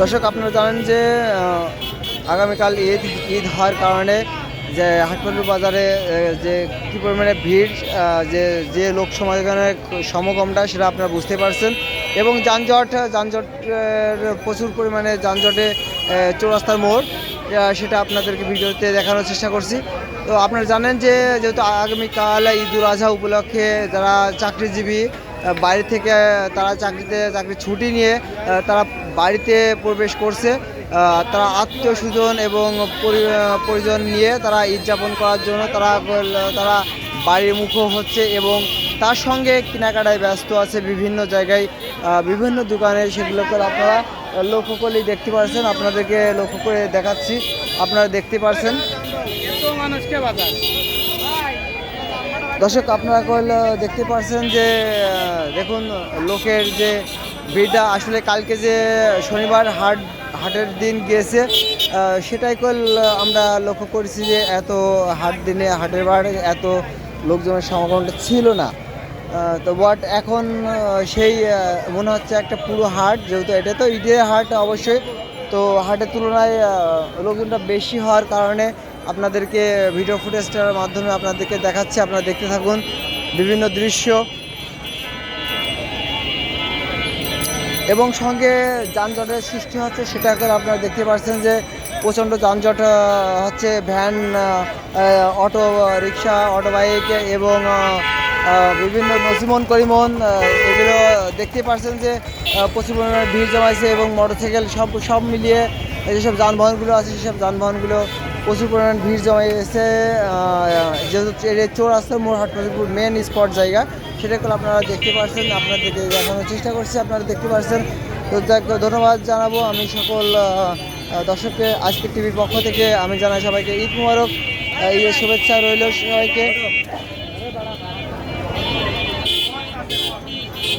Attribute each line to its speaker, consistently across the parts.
Speaker 1: দর্শক, আপনারা জানেন যে আগামীকাল ঈদ ঈদ হওয়ার কারণে যে হাটপাটুর বাজারে যে কী পরিমাণে ভিড় যে যে লোক সমাগমের সমাগমটা, সেটা আপনারা বুঝতে পারছেন। এবং যানজট, যানজটের প্রচুর পরিমাণে যানজটে চৌরাস্তার মোড় সেটা আপনাদেরকে ভিডিওতে দেখানোর চেষ্টা করছি। তো আপনারা জানেন যে, যেহেতু আগামীকাল ঈদুল আজহা উপলক্ষে যারা চাকরিজীবী বাইরে থেকে তারা চাকরিতে, চাকরি ছুটি নিয়ে তারা বাড়িতে প্রবেশ করছে। তারা আত্মীয় স্বজন এবং পরিজন নিয়ে তারা ঈদ যাপন করার জন্য তারা তারা বাড়ির মুখো হচ্ছে এবং তার সঙ্গে কেনাকাটায় ব্যস্ত আছে বিভিন্ন জায়গায়। বিভিন্ন দোকানে সেগুলোকে আপনারা লক্ষ্য করলেই দেখতে পাচ্ছেন আপনাদেরকে লক্ষ্য করে দেখাচ্ছি। আপনারা দেখতে পাচ্ছেন
Speaker 2: মানুষকে বাজার
Speaker 1: দর্শক, আপনারা কল দেখতে পাচ্ছেন যে দেখুন, লোকের যে ভিড়টা, আসলে কালকে যে শনিবার হাট, হাটের দিন গিয়েছে সেটাই কল আমরা লক্ষ্য করেছি যে, এত হাট দিনে, হাটের বার এত লোকজনের সমাগমটা ছিল না। তো বাট এখন সেই মনে হচ্ছে একটা পুরো হাট, যেহেতু এটা তো ঈদের হাট অবশ্যই, তো হাটের তুলনায় লোকজনটা বেশি হওয়ার কারণে আপনাদেরকে ভিডিও ফুটেজটার মাধ্যমে আপনাদেরকে দেখাচ্ছি, আপনারা দেখতে থাকুন। বিভিন্ন দৃশ্য। এবং সঙ্গে যানজটের সৃষ্টি হচ্ছে, সেটা করে আপনারা দেখতে পাচ্ছেন যে প্রচণ্ড যানজট হচ্ছে van auto, rickshaw auto bike এবং বিভিন্ন নসিমন করিমন এগুলো দেখতে পাচ্ছেন যে প্রচুর পরিমাণে ভিড় জমাইছে এবং মোটরসাইকেল সব সব মিলিয়ে যেসব যানবাহনগুলো আছে, সেসব যানবাহনগুলো প্রচুর পরিমাণে ভিড় জমাইছে যেহেতু চৌরাস্তা মোড় হাটপুর মেন স্পট জায়গা সেটা সেটাকে আপনারা দেখতে পাচ্ছেন আপনাদেরকে দেখানোর চেষ্টা করছি, আপনারা দেখতে পাচ্ছেন তো ধন্যবাদ জানাব আমি সকল দর্শককে, আজকে টিভির পক্ষ থেকে আমি জানাই সবাইকে ঈদ মুবারক ঈদের শুভেচ্ছা রইল সবাইকে।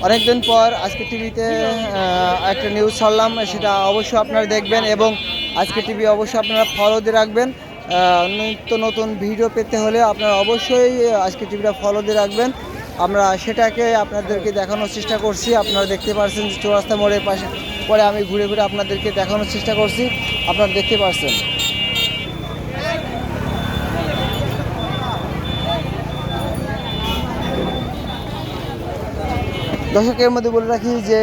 Speaker 1: অনেকদিন পর আজকে টিভিতে একটা নিউজ ছাড়লাম, সেটা অবশ্যই আপনারা দেখবেন এবং আজকে টিভি অবশ্যই আপনারা ফলো দিয়ে রাখবেন। নিত্য নতুন ভিডিও পেতে হলে আপনারা অবশ্যই আজকে টিভিটা ফলো দিয়ে রাখবেন। আমরা সেটাকে আপনাদেরকে দেখানোর চেষ্টা করছি। আপনারা দেখতে পাচ্ছেন যে চৌরাস্তা মোড়ের পাশে, পরে আমি ঘুরে ঘুরে আপনাদেরকে দেখানোর চেষ্টা করছি। আপনারা দেখতে পাচ্ছেন দর্শকের মধ্যে বলে রাখি যে,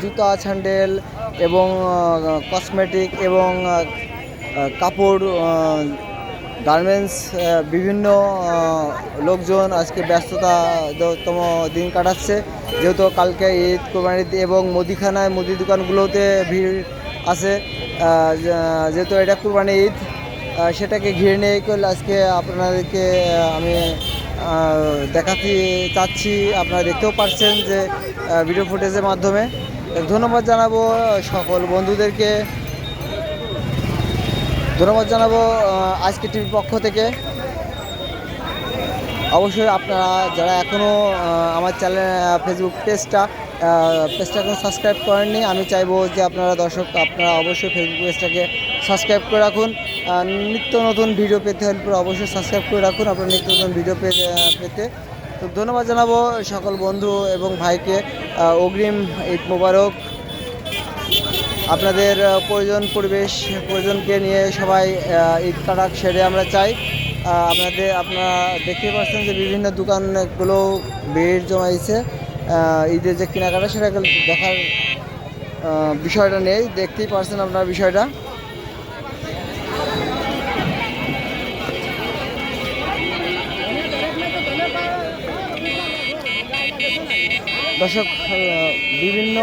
Speaker 1: জুতা, স্যান্ডেল এবং কসমেটিক এবং কাপড় গার্মেন্টস বিভিন্ন লোকজন আজকে ব্যস্ততাতম দিন কাটাচ্ছে। যেহেতু কালকে ঈদ কোরবানি ঈদ এবং মুদিখানায় মুদি দোকানগুলোতে ভিড় আছে যেহেতু এটা কোরবানি ঈদ সেটাকে ঘিরে নিয়ে করলে আজকে আপনাদেরকে আমি দেখাতে চাচ্ছি। আপনারা দেখতেও পারছেন যে ভিডিও ফুটেজের মাধ্যমে। ধন্যবাদ জানাব সকল বন্ধুদেরকে। ধন্যবাদ জানাব আজকে টিভির পক্ষ থেকে। অবশ্যই আপনারা যারা এখনও আমার চ্যানেল ফেসবুক পেজটা পেজটা এখনও সাবস্ক্রাইব করেননি, আমি চাইব যে আপনারা দর্শক, আপনারা অবশ্যই ফেসবুক পেজটাকে সাবস্ক্রাইব করে রাখুন। নিত্য নতুন ভিডিও পেতে হলে অবশ্যই সাবস্ক্রাইব করে রাখুন। আপনার নিত্য নতুন ভিডিও পেতে তো ধন্যবাদ জানাব সকল বন্ধু এবং ভাইকে। অগ্রিম ঈদ মোবারক। আপনাদের প্রয়োজন পরিবেশ, প্রয়োজনকে নিয়ে সবাই ঈদ কাটাক সেরে আমরা চাই। আপনাদের, আপনারা দেখতে পাচ্ছেন যে বিভিন্ন দোকানগুলো ভিড় জমাইছে। ঈদের যে কেনাকাটা সেটা দেখার বিষয়টা নেই। দেখতেই পারছেন আপনার বিষয়টা। দর্শক বিভিন্ন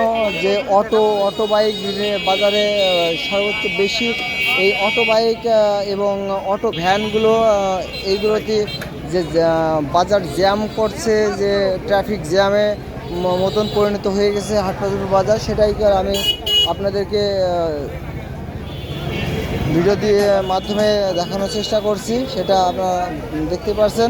Speaker 1: যে অটো অটো বাইক বাজারে সর্বোচ্চ বেশি এই অটো বাইক এবং অটো ভ্যানগুলো এইগুলোতে যে বাজার জ্যাম করছে, যে ট্রাফিক জ্যামে মতন পরিণত হয়ে গেছে হাটপাতুর বাজার, সেটাই আমি আপনাদেরকে ভিডিও দিয়ে মাধ্যমে দেখানোর চেষ্টা করছি, সেটা আপনারা দেখতে পারছেন।